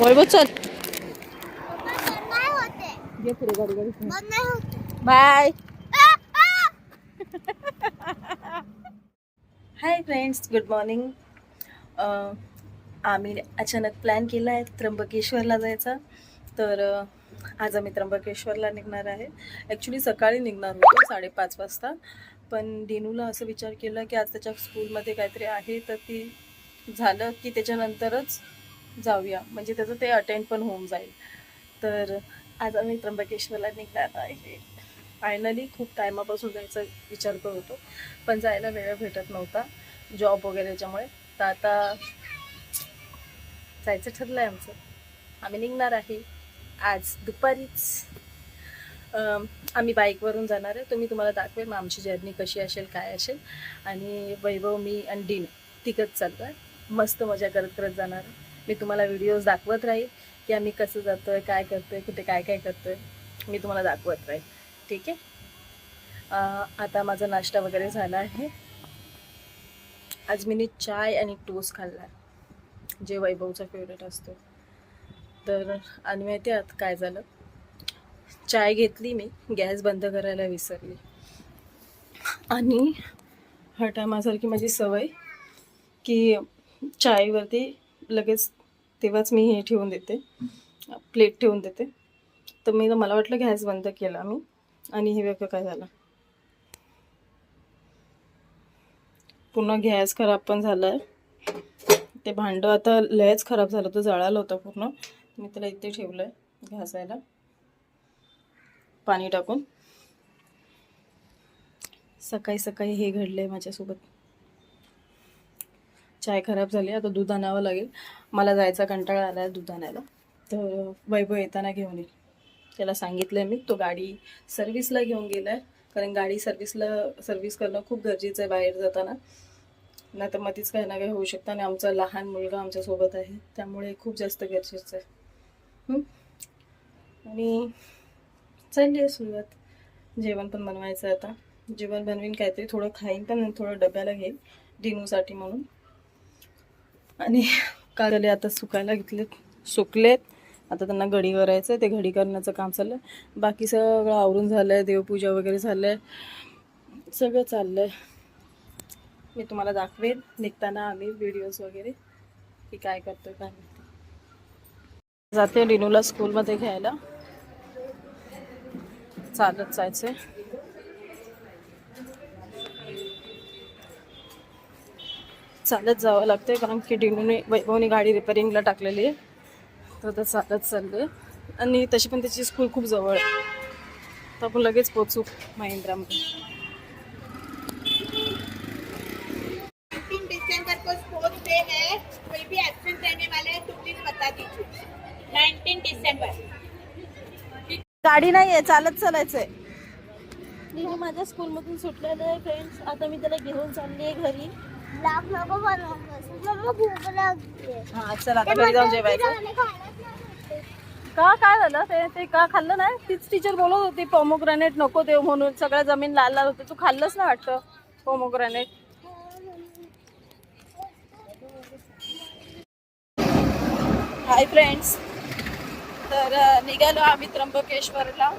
वैभव चल. Bye! Hi friends good morning. आम्ही अचानक प्लॅन केला आहे त्र्यंबकेश्वरला जायचा. तर आज आम्ही त्र्यंबकेश्वरला निघणार आहे. ॲक्च्युली सकाळी निघणार होतो साडेपाच वाजता. पण दिनूला असं विचार केला की आज त्याच्या स्कूलमध्ये काहीतरी आहे तर ती झालं की त्याच्यानंतरच जाऊया. म्हणजे त्याचं ते अटेंड पण होऊन जाईल. तर आज आम्ही त्र्यंबकेश्वरला निघणार आहे. फायनली खूप टायमापासून जायचा विचार करत होतो. पण जायला वेळ भेटत नव्हता. जॉब वगैरे याच्यामुळे. तर आता जायचं ठरलं आहे आमचं. आम्ही निघणार आहे. आज दुपारीच. आम्ही बाईकवरून जाणार आहे. तो मी तुम्हाला दाखवेल मग आमची जर्नी कशी असेल काय असेल. आणि वैभव मी आणि डीन तिकच चाललो आहे मस्त मजा करत करत जाणार आहे. मी तुम्हाला व्हिडिओज दाखवत राहील की आम्ही कसं जातो आहे काय करतो आहे कुठे काय काय करतो आहे मी तुम्हाला दाखवत राहील. ठीक आहे? आता माझा नाश्ता वगैरे झाला आहे. आज मी चाय आणि टोस्ट खाल्ला आहे जे वैभवचा फेवरेट असतो. तर आणि माहिती आहे काय झालं? चाय घेतली मी गॅस बंद करायला विसरली. आणि हटामासारखी माझी सवय की चायवरती लगेच तेव्हाच मी हे ठेवून देते. प्लेट ठेवून देते. तर मी मला वाटलं गॅस बंद केला मी. आणि हे वेगळं काय झालं. पूर्ण गॅस खराब पण झाला आहे ते भांडं आता लयच खराब झालं होतं. जळालं होतं पूर्ण. मी त्याला इथे ठेवलं आहे घासायला. पाणी टाकून. सकाळी सकाळी हे घडलं आहे माझ्यासोबत. चाय खराब झाली आता दूध आणावं लागेल. मला जायचा कंटाळा आला आहे दूध आणायला. तर वैभव येताना घेऊन येईल. त्याला सांगितलं आहे मी तो गाडी सर्व्हिसला घेऊन गेला आहे कारण गाडी सर्व्हिसला सर्व्हिस करणं खूप गरजेचं आहे बाहेर जाताना. नाही तर मध्येच काही ना काही होऊ शकतं. आणि आमचा लहान मुलगा आमच्यासोबत आहे. त्यामुळे खूप जास्त गरजेचं आहे. आणि चालली आहे सुरुवात. जेवण पण बनवायचं आहे आता. जेवण बनवीन काहीतरी थोडं खाईन पण थोडं डब्याला घेईन. डिनूसाठी म्हणून. आणि कारले आता सुकायला घेतलेत सुकलेत. आता त्यांना घडी करायचं आहे ते घडी करण्याचं काम चाललं आहे बाकी सगळं आवरून झालं आहे देवपूजा वगैरे झालं आहे सगळं चाललं आहे मी तुम्हाला दाखवेन निघताना आम्ही व्हिडिओज वगैरे की काय करतो काय नाही. जाते डिनूला स्कूलमध्ये घ्यायला. चालत जायचंय. चालत जावं लागतंय कारण की डिनूने वैभवने गाडी रिपेअरिंगला टाकलेली आहे. तर आता चालत चालले आणि तशी पण त्याची स्कूल खूप जवळ आहे. तर आपण लगेच पोचू महिंद्रामध्ये. 15 दिसंबर को स्पोर्ट्स डे है कोई भी एब्सेंट रहने वाले हैं तो प्लीज बता दीजिए 19 दिसंबर गाडी नाही आहे चालत चालायचंय. मी माझ्या स्कूलमधून सुटलेलं आहे फ्रेंड्स आता मी त्याला घेऊन चालली आहे घरी. लाख नको बनवू मला भूक लागते हा चल आता घरी जाऊन जेवायचं. का काय झालं? ते ते का खाल्लं नाही? तीच टीचर बोलत होती पोमोग्रॅनेट नको देऊ म्हणून. सगळं जमीन लाल लाल होते. तू खाल्लंच ना वाटतं पोमोग्रॅनेट हाय फ्रेंड्स तर निघालो आम्ही त्र्यंबकेश्वरला.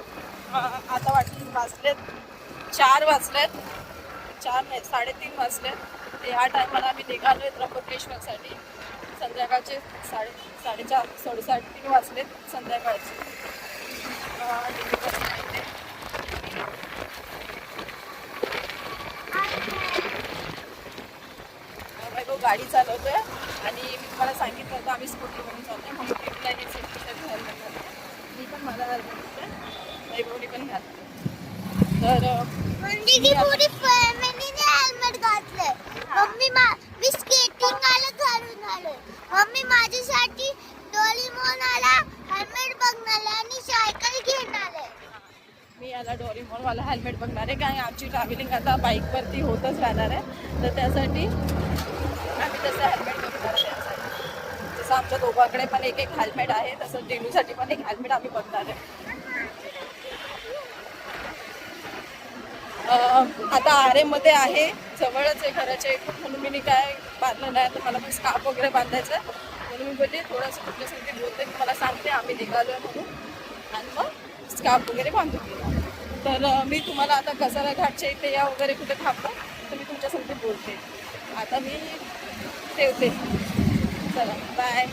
आता वाटून वाजलेत चार वाजलेत. चार नाही साडेतीन वाजलेत. ह्या टायमाला आम्ही निघालो आहे त्र्यंबकेश्वरसाठी. संध्याकाळचे साडे साडेचार साडेसाठ तीन वाजलेत संध्याकाळचे. गाडी चालवतोय. आणि मी तुम्हाला सांगितलं होतं आम्ही स्कूटी म्हणून चालतोय म्हणून ट्रिपला हे घातलं मी पण मला घातलं वैभवने पण घातलं. तर अं, म्हणजे की पुरी फॅमिलीने हेल्मेट घातलंय मम्मी मा मी स्केटिंग आलं घालून आलोय मम्मी माझ्यासाठी डोरीमोन आला हेल्मेट बघणार आहे आणि सायकल घेणार. आहे मी याला डोरीमोन मला हेल्मेट बघणार आहे कारण आमची ट्रॅव्हलिंग आता बाईकवरती होतच राहणार आहे. तर त्यासाठी आम्ही तसं हेल्मेट बघणार आहे. जसं आमच्या दोघांकडे पण एक एक हेल्मेट आहे तसं डेलूसाठी पण एक हेल्मेट आम्ही बघणार आहे. आता आरेमध्ये आहे. जवळच आहे घराच्या इकडून म्हणून मी काय बांधलं नाही. तर मला पण स्कार्फ वगैरे बांधायचं आहे. म्हणून मी म्हणजे थोडंसं तुमच्यासाठी बोलते की मला सांगते. आम्ही निघालो आहे म्हणून. आणि मग स्कार्फ वगैरे बांधून तर मी तुम्हाला आता कसारा घाटच्या इथे या वगैरे कुठे थांबतो तर मी तुमच्यासाठी बोलते. आता मी ठेवते. चला बाय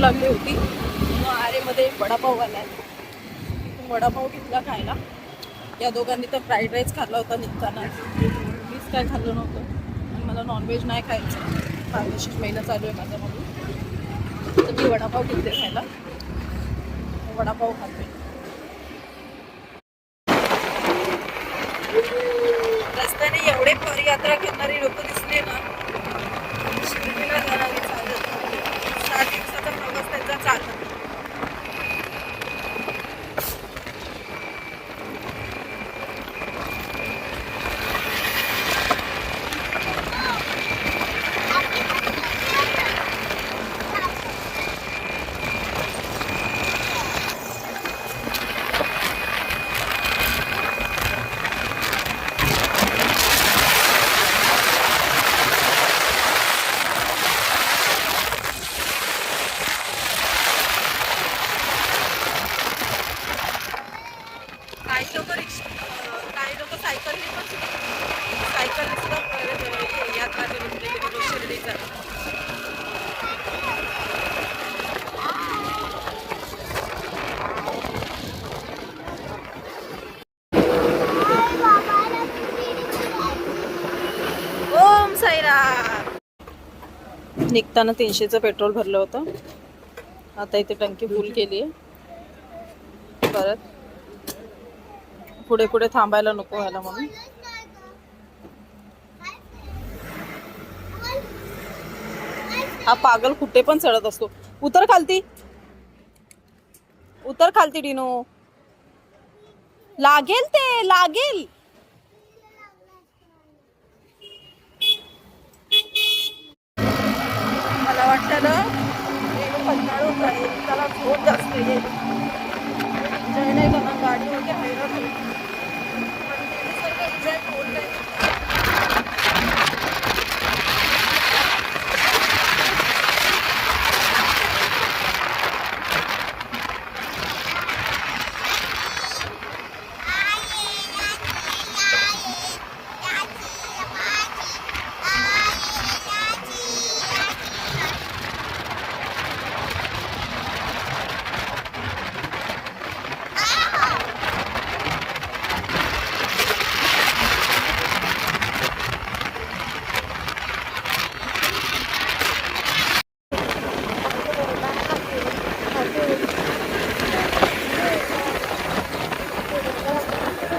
लागली होती. मग आरेमध्ये वडापाव आला आहे वडापाव घेतला खायला. या दोघांनी तर फ्राईड राईस खाल्ला होता निघताना. मीच काय खाल्लं नव्हतं. आणि मला नॉनव्हेज नाही खायचं. फार्मशीच महिना चालू आहे माझा म्हणून तर मी वडापाव घेतले खायला. वडापाव खाते. रस्त्याने एवढे पदयात्रा करणारी लोक दिसले ना शिर्डीला जाणारी चालत सात दिवसाचा प्रवास त्यांचा चालत काही लोक रिक्षा अं, काही लोक सायकलने पण सायकलने सुद्धा अं, यात्रा करून गेले लोक शिर्डीचा ओम साईरा निघताना तीनशेचं पेट्रोल भरलं होतं. आता इथे टंकी फुल केली आहे. परत पुढे पुढे थांबायला नको व्हायला म्हणून. हा पागल कुठे पण चढत असतो. उतर खालती. उतर खालती डिनो. लागेल ते लागेल. मला कंटाळून जाईल त्याला खूप जास्त येईल जय नाही गाडी वगैरे हैराण होईल पण नेहमीसारखं एन्जॉय होत नाही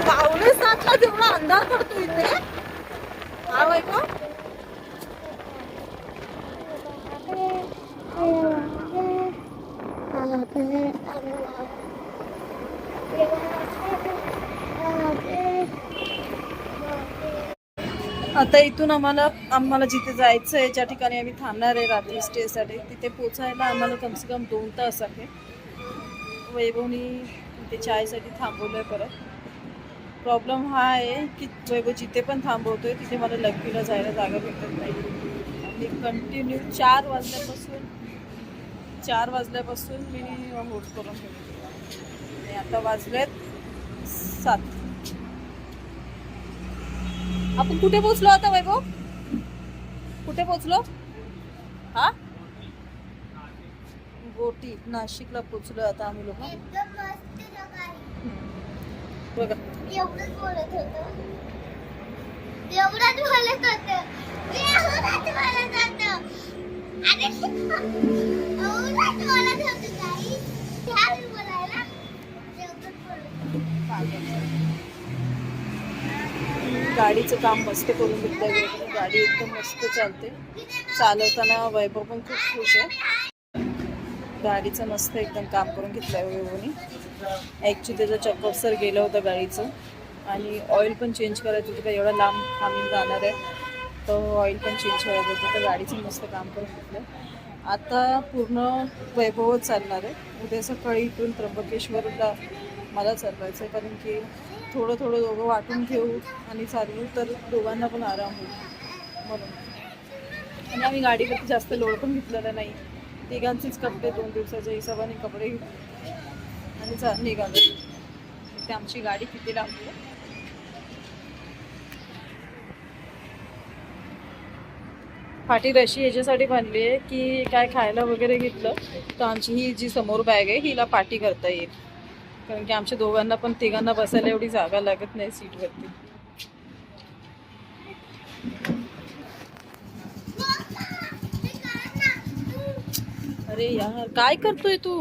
पावणे सातला तेवढा अंधार पडतो इथे हा बाई का आता इथून आम्हाला आम्हाला जिथे जायचं आहे ज्या ठिकाणी आम्ही थांबणार आहे रात्री स्टेसाठी तिथे पोचायला आम्हाला कमसे कम दोन तास आहे. वैभवनी तिथे चायसाठी थांबवलं आहे परत. प्रॉब्लेम हा आहे की वैभव जिथे पण थांबवतो आहे तिथे मला लग्नीला जायला जागा भेटत नाही. आणि कंटिन्यू चार वाजल्यापासून चार वाजल्यापासून मी होट करून ठेवली आणि आता वाजलेत सात. आपण कुठे पोचलो आता वैभव कुठे पोचलो हा गोटी नाशिकला पोचलो आता आम्ही लोक एकदम मस्त जगह आहे. बघा एवढंच बोलत होतो एवढंच बोलत होतो एवढंच बोलत होतो अरे एवढंच बोलत होतो काही त्यावेळी बोलायला एवढंच बोलत होतो. गाडीचं काम मस्त करून घेतलं वगैरे गाडी एकदम मस्त चालते. चालवताना वैभव पण खूप खुश आहे. गाडीचं मस्त एकदम काम करून घेतलंय वैभवनी. ॲक्च्युली त्याचं चक्कर सर गेलं होतं गाडीचं. आणि ऑइल पण चेंज करायचं होतं का एवढा लांब आम्ही जाणार आहे. तर ऑइल पण चेंज करायचं होतं तर गाडीचं मस्त काम करून घेतलं आता पूर्ण वैभवच चालणार आहे. उद्या सकाळी इथून त्र्यंबकेश्वरला मला चालवायचं आहे कारण की थोडं थोडं दोघं वाटून घेऊ आणि चालवू तर दोघांना पण आराम होईल. म्हणून. आणि आम्ही गाडीवरती जास्त लोड पण घेतलेला नाही. तिघांचेच कपडे दोन दिवसाच्या हिशोबाने कपडे घेतले आणि चा निघालो. ते आमची गाडी किती लांबली आहे. पाठी रशी याच्यासाठी बांधली आहे की काय खायला वगैरे घेतलं तर आमची ही जी समोर बॅग आहे हिला पाठी करता येईल. कारण की आमच्या दोघांना पण तिघांना बसायला एवढी जागा लागत नाही सीटवरती. अरे यार काय करतोय तू?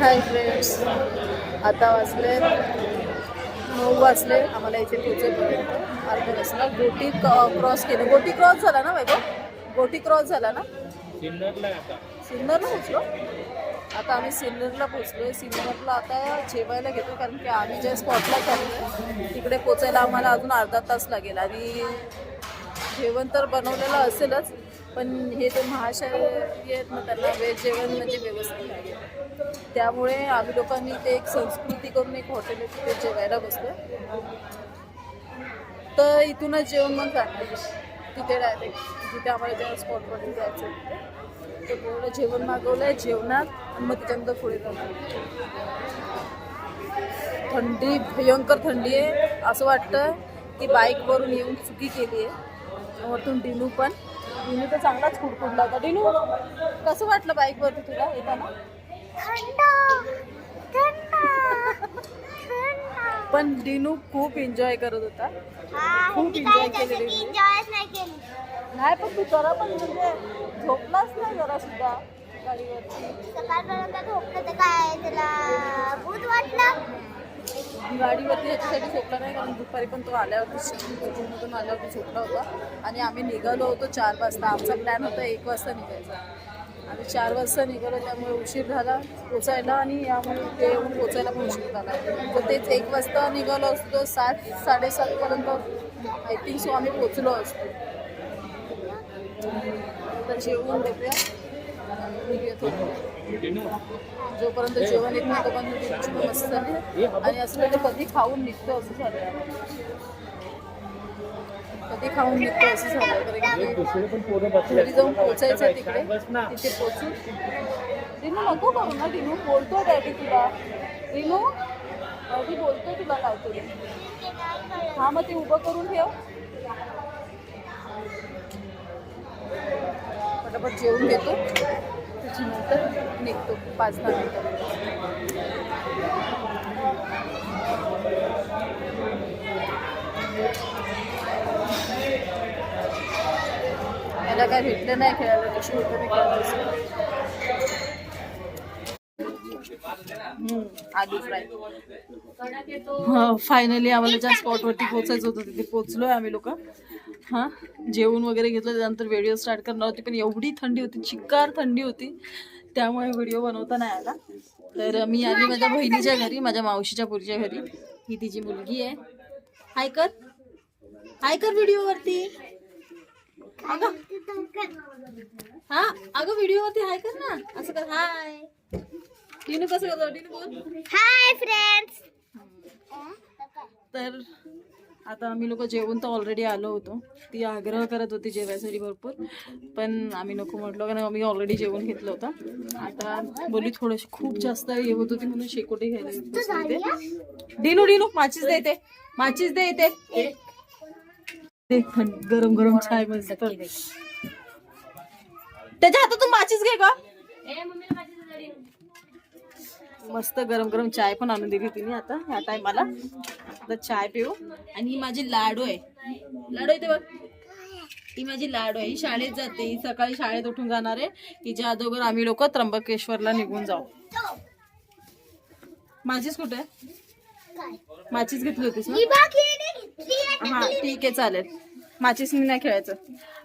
हाय फ्रेंड्स आता वाजले नऊ वाजले. आम्हाला इथे पोहोचेपर्यंत अर्धा वाजला गोटी क्रॉस केलं. गोटी क्रॉस झाला ना वैभव? गोटी क्रॉस झाला ना? सिन्नरला पोचलो आता आम्ही सिन्नरला पोचलोय सिन्नरला आता जेवायला घेतो कारण की आम्ही ज्या स्पॉटला करतो तिकडे पोचायला आम्हाला अजून अर्धा तास लागेल. आणि जेवण तर बनवलेलं असेलच पण हे जे महाशय आहेत ना त्यांना वेज जेवण म्हणजे व्यवस्थित लागेल त्यामुळे आम्ही लोकांनी ते एक संस्कृती करून एक हॉटेल तिथे जेवायला बसलो तर इथूनच जेवण मग जाणार तिथे डायरेक्ट जिथे आम्हाला जेव्हा स्पॉटवरती जायचं आहे तिथे. तर जेवण मागवलं आहे जेवणात आणि मग त्याच्यानंतर पुढे जाणार. थंडी भयंकर थंडी आहे. असं वाटतं की बाईकवरून येऊन चुकी केली आहे वरतून डिनू पण. डिनू तर चांगलाच कुडकुडला होता. डिनू कसं वाटलं बाईकवरती तुला येताना? पण डिनू खूप एन्जॉय करत होता. खूप नाही केली. नाही पण तू जरा पण म्हणजे झोपलाच नाही जरा सुद्धा गाडीवरती सकाळपर्यंत झोपलं तर काय त्याला भूत वाटलं. गाडीवरती याच्यासाठी झोपला नाही कारण दुपारी पण तो आल्यावरती आल्यावरती झोपला होता. आणि आम्ही निघालो होतो चार वाजता. आमचा प्लॅन होता एक वाजता निघायचा. आम्ही चार वाजता निघालो त्यामुळे उशीर झाला पोचायला आणि यामुळे ते येऊन पोचायला पण उशीर झाला. तर तेच एक वाजता निघालो असतो सात साडेसातपर्यंत आय थिंक सो आम्ही पोचलो असतो. तर जेवून जोपर्यंत जेवण येत नाही तोपर्यंत दिवशी मस्त झाली आणि असं म्हणजे कधी खाऊन निघतो असं झालं. कधी खाऊन निघतो असं झालं. घरी जाऊन पोचायचं तिकडे. तिथे पोचून रिनू नको करू ना रिनू. बोलतो डॅडी तुला. रिनू डॅडी बोलतो तुला काहीतरी. हा मग ते उभं करून ठेव. पटापट जेवून घेतो. त्याच्यानंतर निघतो पाच दहा मिनिटं. याला काय भेटलं नाही खेळायला कशी होतं मी आलू फ्राय. फायनली आम्हाला ज्या स्पॉटवरती पोचायचं होतं तिथे पोचलोय आम्ही लोक. हां जेवण वगैरे घेतलं त्यानंतर व्हिडिओ स्टार्ट करणार होती पण एवढी थंडी होती चिक्कार थंडी होती त्यामुळे व्हिडिओ बनवता नाही आला. तर मी आली माझ्या बहिणीच्या घरी माझ्या मावशीच्या पुरीच्या घरी. ही तिची मुलगी आहे. हाय कर. हाय कर व्हिडिओवरती अगं. हा अगं व्हिडिओवरती हाय कर ना. असं कर हाय टिनू कसं करतो? टिनू बोल. हाय फ्रेंड्स तर आता आम्ही लोक जेवून तर ऑलरेडी आलो होतो. ती आग्रह करत होती जेवायसाठी भरपूर. पण आम्ही नको म्हटलो कारण आम्ही ऑलरेडी जेवण घेतलं होतं. आता बोली थोडीशी खूप जास्त हे होत होती म्हणून शेकोटी घ्यायला. डिनू डिनू माचीस दे इथे. माचीस दे थंड गरम गरम चाय मस्त. त्याच्या हातातून माचीस घे का मस्त गरम गरम चाय पण आणून दिली तिने आता ह्या टायमाला आता चाय पिऊ. आणि ही माझी लाडू आहे. लाडू आहे ते बघ. ही माझी लाडू आहे. ही शाळेत जाते. ही सकाळी शाळेत उठून जाणार आहे. हिच्या अगोदर आम्ही लोक त्र्यंबकेश्वरला निघून जाऊ. माझीच कुठे आहे? माचीच घेतली होतीस ना? ही ठीक आहे चालेल. माचीस मी नाही खेळायचं.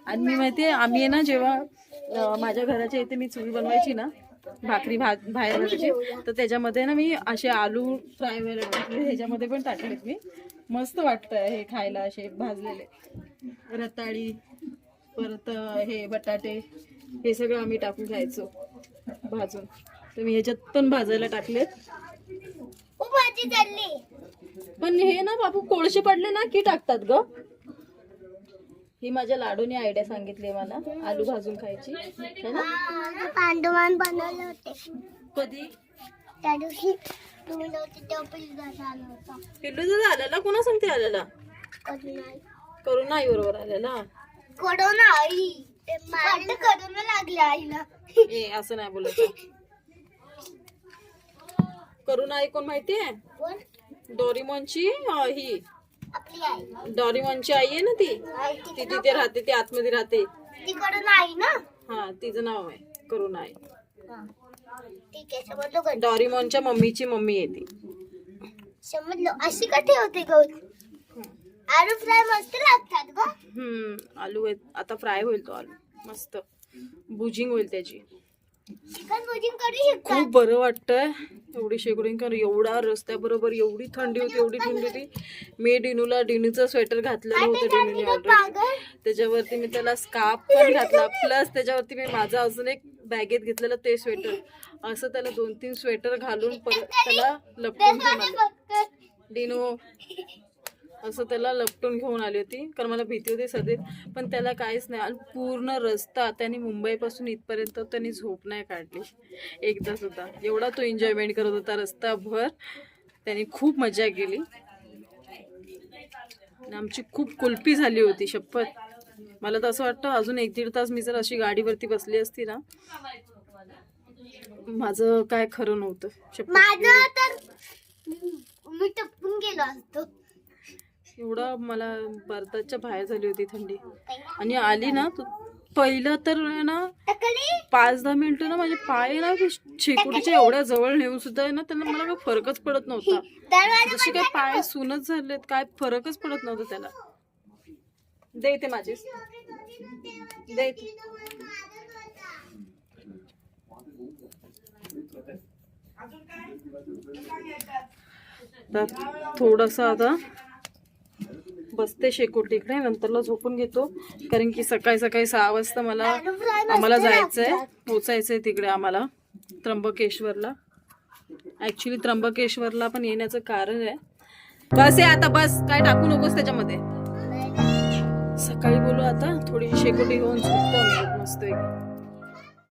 आणि मी माहितीये आम्ही ना जेव्हा माझ्या घराच्या इथे मी चूल बनवायची ना भाकरी भात बाहेर घालायची. तर त्याच्यामध्ये ना मी असे आलू फ्राय वगैरे टाकले. ह्याच्यामध्ये पण टाकलेत मी. मस्त वाटतंय हे खायला असे भाजलेले. रताळी परत हे बटाटे हे सगळं आम्ही टाकून खायचो भाजून. तर मी ह्याच्यात पण भाजायला टाकलेत. भाजी पण हे ना बाबू कोळसे पडले ना की टाकतात ग. ही माझ्या लाडूने आयडिया सांगितली मला आलू भाजून खायची. है ना? पांडुमान बनवले होते. कधी? त्या दिवशी तुम्ही नव्हते तेव्हा पिझ्झा झाला होता. पिल्लू आलेला कोणा सांगते आलेला? कधी नाही करून नाही बरोबर आलेला? कोरोना आई. कोरोना लागले आईला. ए असं नाही बोलायचं. करून आई कोण माहितीये? कोण? डोरीमॉनची अं, ही. आपली आई डोरीमॉनची आई आहे ना ती? ती तिथे राहते ती आतमध्ये राहते. ती कोरोना आई ना? हा तिचं नाव आहे करून आई. ठीक आहे समजलो डोरीमॉनच्या मम्मीची मम्मी आहे ती. समजलो. अशी का ठेवते गौरी आलू फ्राय मस्त लागतात ग. हम्म आलू आता फ्राय होईल तो आलू. मस्त. बुजिंग होईल त्याची. खूप बरं वाटतंय. एवढी शेकडून कारण एवढा रस्त्याबरोबर एवढी थंडी होती एवढी थंडी होती. मी डिनूला डिनूचं स्वेटर घातलेलं होतं डिनूने ऑलरेडी त्याच्यावरती मी त्याला स्कार्फ पण घातला. प्लस त्याच्यावरती मी माझं अजून एक बॅगेत घेतलेलं ते स्वेटर. असं त्याला दोन तीन स्वेटर घालून परत त्याला लपटून डिनो असं त्याला लपटून घेऊन आली होती. कारण मला भीती होती सध्या. पण त्याला काहीच नाही. आणि पूर्ण रस्ता त्यांनी मुंबईपासून इथपर्यंत त्यांनी झोप नाही काढली. एकदा सुद्धा. एवढा तो एन्जॉयमेंट करत होता रस्ताभर. त्यांनी खूप मजा केली. आमची खूप कुल्फी झाली होती शपथ. मला तर असं वाटतं अजून एक दीड तास मी जर अशी गाडीवरती बसली असती ना माझं काय खरं नव्हतं. शपथ मी टपून गेलो असतो. एवढं मला भारताच्या बाहेर झाली होती थंडी. आणि आली ना पहिलं तर ना पाच दहा मिनिटं ना माझे पाय ना ते शेकोटीच्या एवढ्या जवळ नेऊन सुद्धा आहे ना त्यांना मला काही फरकच पडत नव्हता. जसे काय पाय सुनच झालेत काय फरकच पडत नव्हता त्याला. दे ते माझे. दे थोडस आता बसते शेकोटीकडे नंतरला झोपून घेतो. कारण की सकाळी सकाळी सहा वाजता मला आम्हाला जायचंय पोचायचंय तिकडे आम्हाला त्र्यंबकेश्वरला. ऍक्च्युली त्र्यंबकेश्वरला पण येण्याचं कारण आहे. बस आहे आता बस. काय टाकू नकोस त्याच्यामध्ये. सकाळी बोलू आता थोडी शेकोटी घेऊन झोपतो आम्ही. मस्त